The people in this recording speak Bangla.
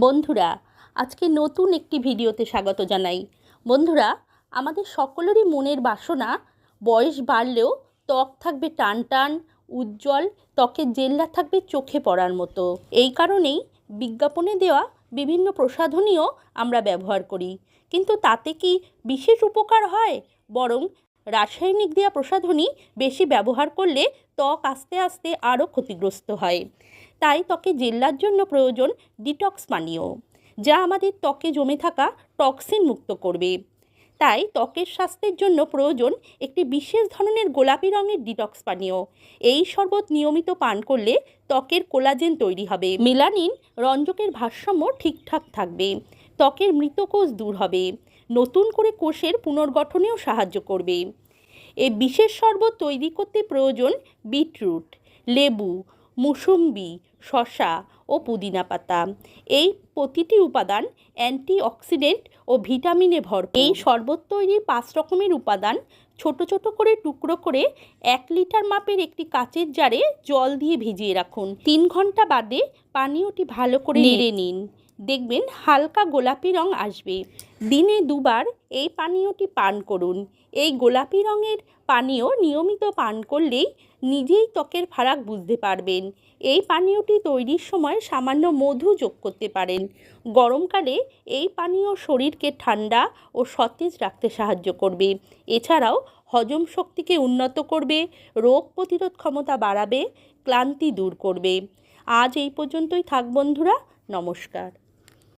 বন্ধুরা, আজকে নতুন একটি ভিডিওতে স্বাগত জানাই। বন্ধুরা, আমাদের সকলেরই মনের বাসনা, বয়স বাড়লেও ত্বক থাকবে টান টান উজ্জ্বল, ত্বকের জেল্লা থাকবে চোখে পড়ার মতো। এই কারণেই বিজ্ঞাপনে দেওয়া বিভিন্ন প্রসাধনীও আমরা ব্যবহার করি। কিন্তু তাতে কি বিশেষ উপকার হয়? বরং রাসায়নিক দেওয়া প্রসাধনী বেশি ব্যবহার করলে ত্বক আস্তে আস্তে আরও ক্ষতিগ্রস্ত হয়। তাই ত্বকে জেল্লার জন্য প্রয়োজন ডিটক্স পানীয়, যা আমাদের ত্বকে জমে থাকা টক্সিন মুক্ত করবে। তাই ত্বকের স্বাস্থ্যের জন্য প্রয়োজন একটি বিশেষ ধরনের গোলাপি রঙের ডিটক্স পানীয়। এই শরবত নিয়মিত পান করলে ত্বকের কোলাজেন তৈরি হবে। মেলানিন রঞ্জকের ভারসাম্য ঠিকঠাক থাকবে। ত্বকের মৃতকোষ দূর হবে। নতুন করে কোষের পুনর্গঠনেও সাহায্য করবে। এই বিশেষ শরবত তৈরি করতে প্রয়োজন বিটরুট লেবু মুসুম্বি শশা ও পুদিনা পাতা। এই প্রতিটি উপাদান অ্যান্টিঅক্সিডেন্ট ও ভিটামিনে ভরপুর। এই শরবত তৈরির পাঁচ রকমের উপাদান ছোট ছোট করে টুকরো করে এক লিটার মাপের একটি কাচের জারে জল দিয়ে ভিজিয়ে রাখুন। তিন ঘণ্টা বাদে পানীয়টি ভালো করে নেড়ে নিন। দেখবেন হালকা গোলাপি রং আসবে। দিনে দুবার এই পানীয়টি পান করুন। এই গোলাপি রঙের পানীয় নিয়মিত পান করলেই নিজেই ত্বকের ফারাক বুঝতে পারবেন। এই পানীয়টি তৈরির সময় সামান্য মধু যোগ করতে পারেন। গরমকালে এই পানীয় শরীরকে ঠান্ডা ও সতেজ রাখতে সাহায্য করবে। এছাড়াও হজম শক্তিকে উন্নত করবে, রোগ প্রতিরোধ ক্ষমতা বাড়াবে, ক্লান্তি দূর করবে। আজ এই পর্যন্তই থাক বন্ধুরা, নমস্কার।